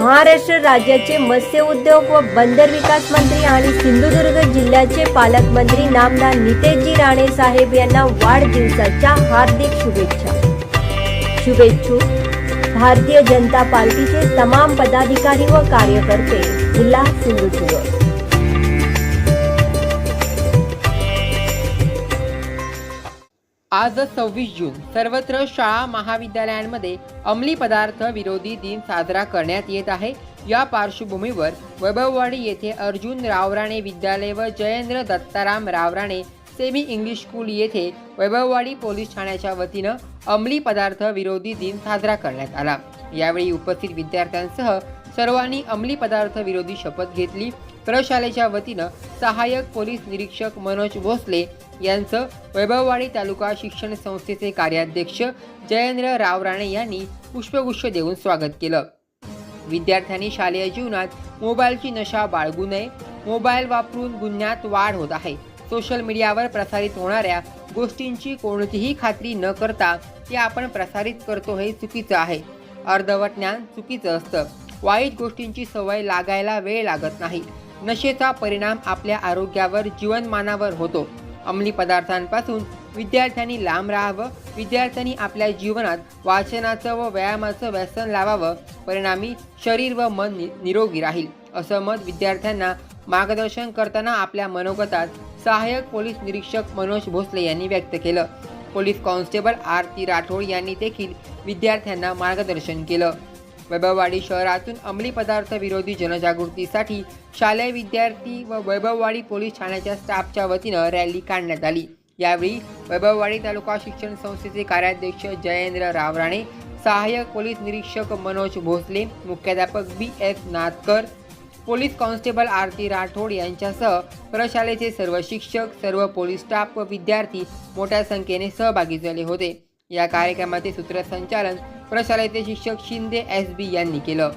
महाराष्ट्र राज्याचे मत्स्य उद्योग व बंदर विकास मंत्री आणि सिंधुदुर्ग जिल्ह्याचे पालकमंत्री नामदार नितेशजी राणे साहेब यांना वाढदिवसाच्या हार्दिक शुभेच्छा. शुभेच्छुक भारतीय जनता पार्टीचे तमाम पदाधिकारी व कार्यकर्ते जिल्हा सिंधुदुर्ग. आज सव्वीस जून सर्वत्र शाळा महाविद्यालयांमध्ये अंमली पदार्थ विरोधी दिन साजरा करण्यात येत आहे. या पार्श्वभूमीवर वैभववाडी येथे अर्जुन रावराणे विद्यालय व Jayendra Dattaram Rawrane semi English school येथे वैभववाडी पोलीस ठाण्याच्या वतीनं अंमली पदार्थ विरोधी दिन साजरा करण्यात आला. यावेळी उपस्थित विद्यार्थ्यांसह सर्वांनी अंमली पदार्थ विरोधी शपथ घेतली. प्रशालेच्या वतीनं सहाय्यक पोलीस निरीक्षक मनोज भोसले यांचं वैभववाडी तालुका शिक्षण संस्थेचे कार्याध्यक्ष जयेंद्र राव राणे यांनी पुष्पगुच्छ देऊन स्वागत केलं. विद्यार्थ्यांनी शालेय जीवनात मोबाईलची नशा बाळगू नये मोबाईल वापरून गुन्ह्यात वाढ होत आहे. सोशल मीडियावर प्रसारित होणाऱ्या गोष्टींची कोणतीही खात्री न करता ते आपण प्रसारित करतो हे चुकीचं आहे. अर्धवट ज्ञान चुकीचं असतं. वाईट गोष्टींची सवय लागायला वेळ लागत नाही. नशेचा परिणाम आपल्या आरोग्यावर जीवनमानावर होतो. अंमली पदार्थांपासून विद्यार्थ्यांनी लांब राहावं विद्यार्थ्यांनी आपल्या जीवनात वाचनाचं व व्यायामाचं व्यसन लावावं परिणामी शरीर व मन नि- निरोगी राहील असं मत विद्यार्थ्यांना मार्गदर्शन करताना आपल्या मनोगतात सहाय्यक पोलीस निरीक्षक मनोज भोसले यांनी व्यक्त केलं. पोलीस कॉन्स्टेबल आरती राठोड यांनी देखील विद्यार्थ्यांना मार्गदर्शन केलं. वैभववाडी शहरातून अंमली पदार्थ विरोधी जनजागृतीसाठी शालेय विद्यार्थी व वैभववाडी पोलीस ठाण्याच्या स्टाफच्या वतीनं रॅली काढण्यात आली. यावेळी वैभववाडी तालुका शिक्षण संस्थेचे कार्याध्यक्ष जयेंद्र रावराणे सहाय्यक पोलीस निरीक्षक मनोज भोसले मुख्याध्यापक B S Nathkar police constable Aarti Rathod यांच्यासह प्रशालेचे सर्व शिक्षक सर्व पोलीस स्टाफ व विद्यार्थी मोठ्या संख्येने सहभागी झाले होते. या कार्यक्रमाचे सूत्रसंचालन प्रशालेचे शिक्षक शिंदे एस बी यांनी केलं.